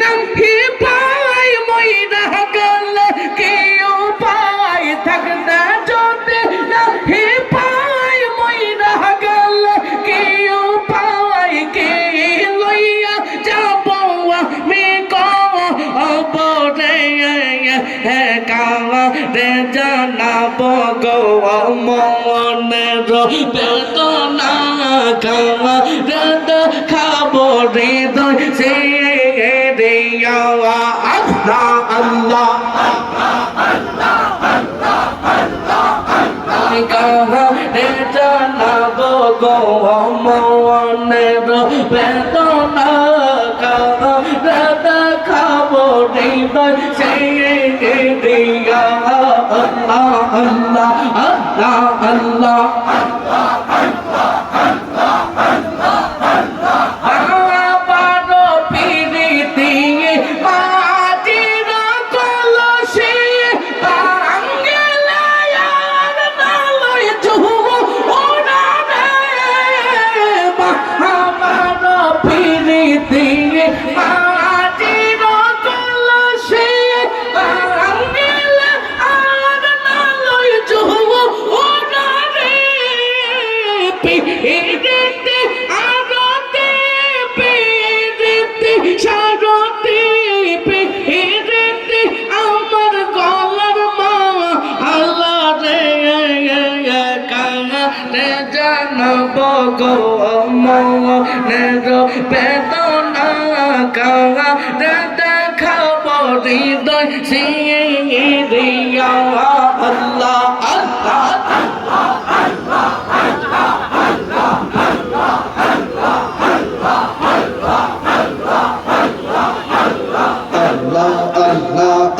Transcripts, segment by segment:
নাকি পাই মই না গেলে? কেউ পাই থাকতে যদি নাকি পাই মই না গেলে? কেউ পাই কে লইয়া যাব আমি কম অবরে কালা রে জানাব গো মনের বেদনা কালা কাহা রে জানাব গো মনের বেদনা রে দেখাবো হৃদয় সে রিয়া আল্লাহ আল্লাহ আল্লাহ আল্লাহ। গো মনের বেদনা কাঙা রে দেখাব হৃদয় Syria Allah Allah Allah,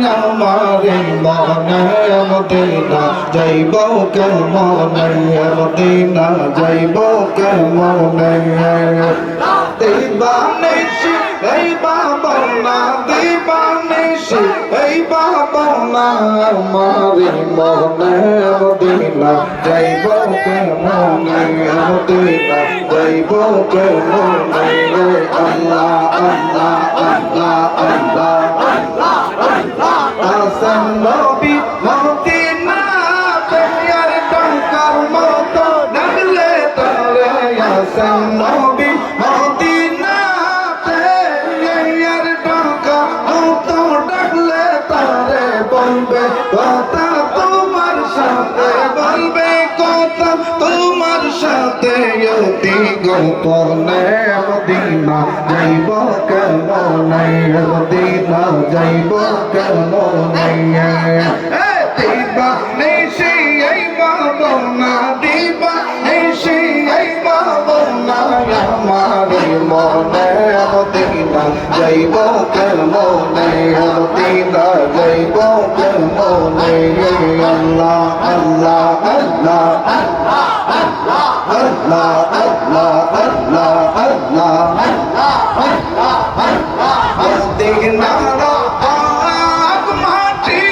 Amare mone Madina, যাইব কেমনে? মদিনা, যাইব কেমনে? দিবানিসি এই বাবনা দিবানিসি এই বাবনা, আমারি মনে মদিনা, যাইব কেমনে? মদিনা, যাইব কেমনে? আল্লাহ আল্লাহ আল্লাহ আল্লাহ সাথে অতি গোপনে মদিনা যাইব কেমনে মদিনা যাইব কেমনে দিবা নিশি, এই বাবনা দিবা নিশি, এই বাবনা আমার মনে মদিনা যাইব কেমনে মদিনা যাইব কেমনে আল্লাহ আল্লাহ আল্লাহ আল্লাহ আল্লাহ। আল্লাহ আল্লাহ মদিনা পাক মাটি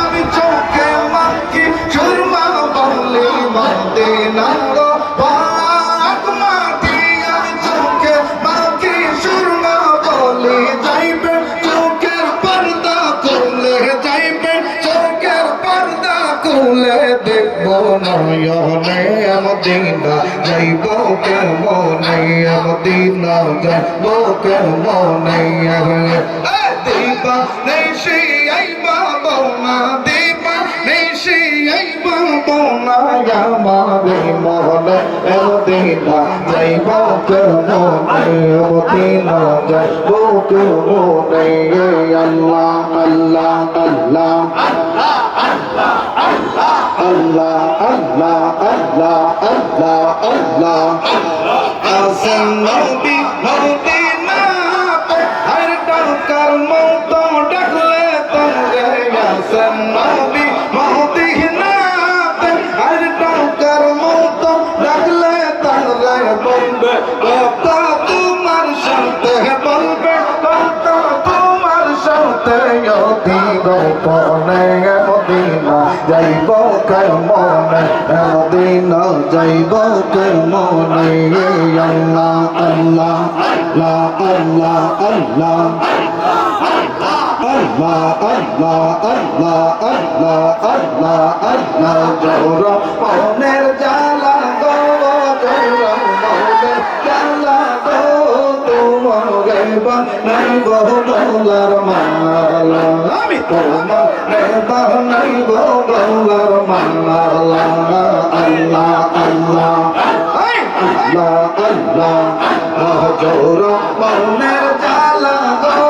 আমি চোখে মাখি সুরমা বলি মদিনা পাক মাটি আমি চোখে মাখি সুরমা বলি যাইবে চোখের পর্দা খুলে যাইবে, চোখের পর্দা খুলে যাইব না মদিনা যাইব কেমনে মদিনা যাইব কেমনে দীপা নেই সে আইবা বৌমা দীপা নেই সে আইবা বৌমা যামারে মহলে মদিনা যাইব কেমনে মদিনা যাইব কেমনে হাসান নবী মহতি হিনাতে আর টাকার মত রাখলে তাহলে বলবে কত তোমার সাথে বলবে কত তোমার সাথে অধীন পনে মদিনা যাইব কর্মনে মদিনা যাইব কর্মনে আল্লাহ আল্লাহ আল্লাহ আল্লাহ আল্লাহ আল্লাহ আল্লাহ আল্লাহ আল্লাহ আল্লাহ জোর মনের জালা গো জোর মনের জালা গো তোমারে বানাই বহু বলার মালা আমি তোমারে বানাই বহু বলার মালা আল্লাহ আল্লাহ আল্লাহ আল্লাহ জোর মনের জালা গো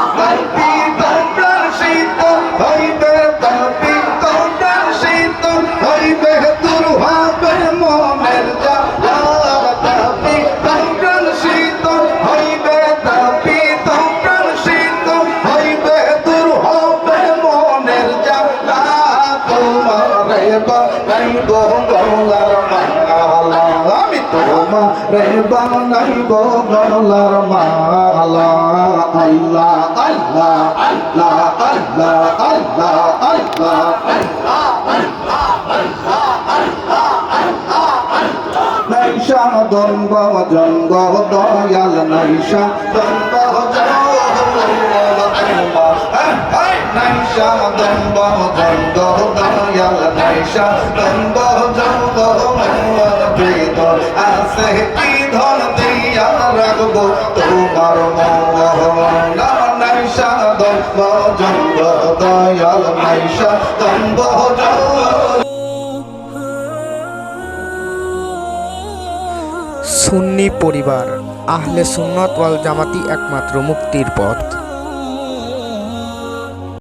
নাই গো গলার মালা। আমি তোমার বান নাই গো গলার মালা। আল্লাহ আল্লাহ আল্লাহ আল্লাহ আল্লাহ আল্লাহ নাইশা দম্ব জঙ্গ দয়াল নাইশা দম্ব জঙ্গ নাইশা দম্ব জঙ্গ সুন্নি পরিবার আহলে সুন্নত ওয়াল জামাতি একমাত্র মুক্তির পথ।